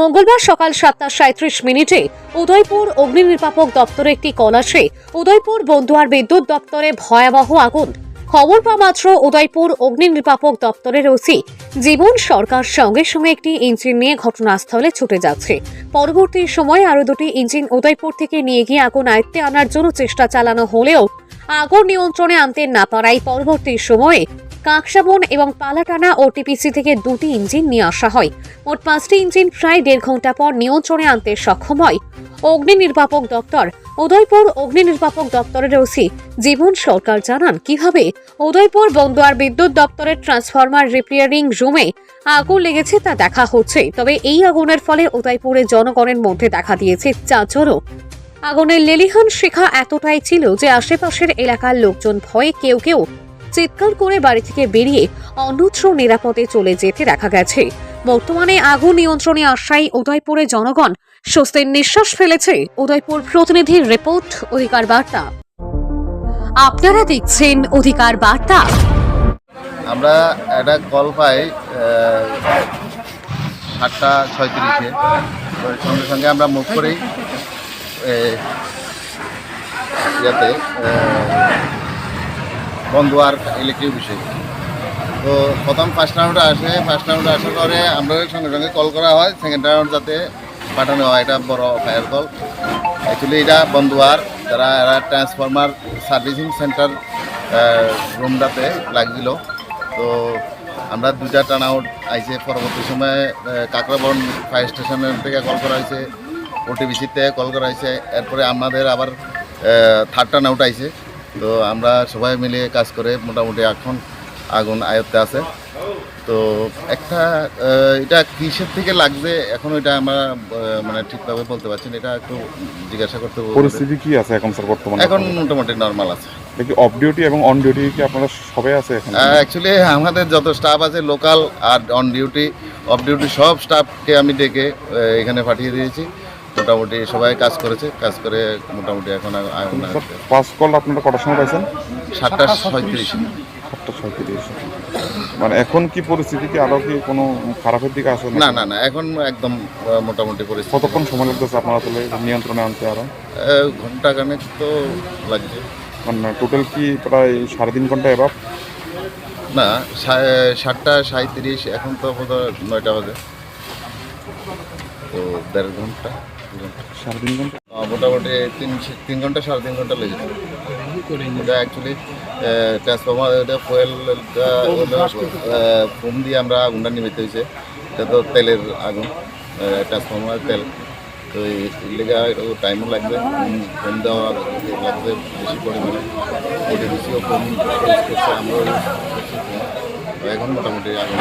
মঙ্গলবার সকাল সাতটা সাঁত্রিশ মিনিটে উদয়পুর অগ্নি নির্বাপক দপ্তরে একটি কল আসে। উদয়পুর বন্দুয়ার বিদ্যুৎ দপ্তরে ভয়াবহ আগুন। খবর পাওয়া মাত্র উদয়পুর অগ্নি নির্বাপক দপ্তরের ওসি। জীবন সরকার সঙ্গে সঙ্গে একটি ইঞ্জিন নিয়ে ঘটনাস্থলে ছুটে যাচ্ছে। পরবর্তী সময়ে আরও দুটি ইঞ্জিন উদয়পুর থেকে নিয়ে গিয়ে আগুন আয়ত্তে আনার জন্য চেষ্টা চালানো হলেও আগুন নিয়ন্ত্রণে আনতে না পারায় পরবর্তী সময়ে কাকসাবন এবং পালাটানা ও টিপিসি থেকে দুটি ইঞ্জিন নিয়ে আসা হয়। মোট পাঁচটি ইঞ্জিন প্রায় দেড় ঘণ্টা পর নিয়ন্ত্রণে আনতে সক্ষম হয়। অগ্নি নির্বাপক দপ্তর, উদয়পুর অগ্নি নির্বাপক দপ্তরের ওসি জীবন সরকার জানান, কীভাবে উদয়পুর বন্দুয়ার বিদ্যুৎ দপ্তরের ট্রান্সফরমার রিপেয়ারিং রুমে আগুন লেগেছে তা দেখা হচ্ছে। তবে এই আগুনের ফলে উদয়পুরের জনগণের মধ্যে দেখা দিয়েছে চাঞ্চল্য আগুনের লেলিহান শিখা এতটাই ছিল যে আশেপাশের এলাকার লোকজন ভয়ে কেউ কেউ চিৎকার করে বাড়ি থেকে বেরিয়ে অন্যত্র নিরাপদে চলে যেতে দেখা গেছে। বর্তমানে আগুন নিয়ন্ত্রণে আসায় উদয়পুরে জনগণ স্বস্তির নিঃশ্বাস ফেলেছে। উদয়পুর প্রতিনিধির রিপোর্ট অধিকার বার্তা। আপনারা দেখছেন অধিকার বার্তা। আমরা একটা কল পাই সাতটা ছয়ত্রিশে। সঙ্গে সঙ্গে আমরা মুভ করি এ, ইয়াতে বন্ধুয়ার ইলেকট্রিক বিষয়। তো প্রথম ফার্স্ট রাউন্ডে আসে ফার্স্ট রাউন্ডে আসার পরে আমরা সঙ্গে সঙ্গে কল করা হয় সেকেন্ড রাউন্ড যাতে পাঠানো হয়, এটা বড় ফায়ার কল অ্যাকচুয়ালি এটা বন্ধুয়ার, যারা, এরা ট্রান্সফরমার সার্ভিসিং সেন্টার রুমটাতে লাগছিল। তো আমরা দুইটা টার্ন আউট আইসে পরবর্তী সময়ে কাকরাবন ফায়ার স্টেশনের থেকে কল করা হয়েছে ওটিবিসির কল করা হয়েছে। এরপরে আমাদের আবার থার্ড টার্ন আউট আইছে। তো আমরা সবাই মিলে কাজ করে মোটামুটি এখন আগুন আয়ত্তে আছে। তো একটা এটা কিসের থেকে লাগছে এখন এটা আমরা মানে ঠিকভাবে বলতে পারছি না এটা একটু জিজ্ঞাসা করতে পরিস্থিতি কি আছে এখন স্যার বর্তমানে? এখন মোটামুটি নর্মাল আছে। দেখি অফ ডিউটি এবং অন ডিউটি কি আপনারা সবাই আছে এখন? অ্যাকচুয়ালি আমাদের যত স্টাফ আছে লোকাল আর অন ডিউটি অফ ডিউটি সব স্টাফকে আমি ডেকে এখানে পাঠিয়ে দিয়েছি। মোটামুটি সবাই কাজ করেছে কাজ করে মোটামুটি এখন ফার্স্ট কল আপনারা কটার সময় পাইছেন? সাতটা ছয়ত্রিশ। সাতটা ছয়ত্রিশ। মানে এখন কি পরিস্থিতি কি? আরও কি কোনো খারাপের দিকে আছে না না না এখন একদম মোটামুটি পরিস্থিতি। কতক্ষণ সময় লাগতেছে আপনারা তাহলে নিয়ন্ত্রণে আনতে আরও? আহ, ঘণ্টা খানেক তো লাগছে। মানে টোটাল কি প্রায় সাড়ে তিন ঘণ্টা এবার না সাতটা সাঁত্রিশ এখন তো নয়টা বাজে। তো দেড় ঘণ্টা। সাড়ে তিন ঘণ্টা? মোটামুটি তিন তিন ঘণ্টা, সাড়ে তিন ঘণ্টা লেগেছে এটা অ্যাকচুয়ালি ট্রান্সফর্মার এটা ফুয়েলটা ফোম দিয়ে আমরা আগুনটা নিমিতে হয়েছে। এটা তো তেলের আগুন ট্রান্সফর্মার তেল। তো লেগে টাইমও লাগবে। ফোম দেওয়া লাগবে বেশি পরিমাণে। ওটি বেশিও foam। তো এখন মোটামুটি আগুন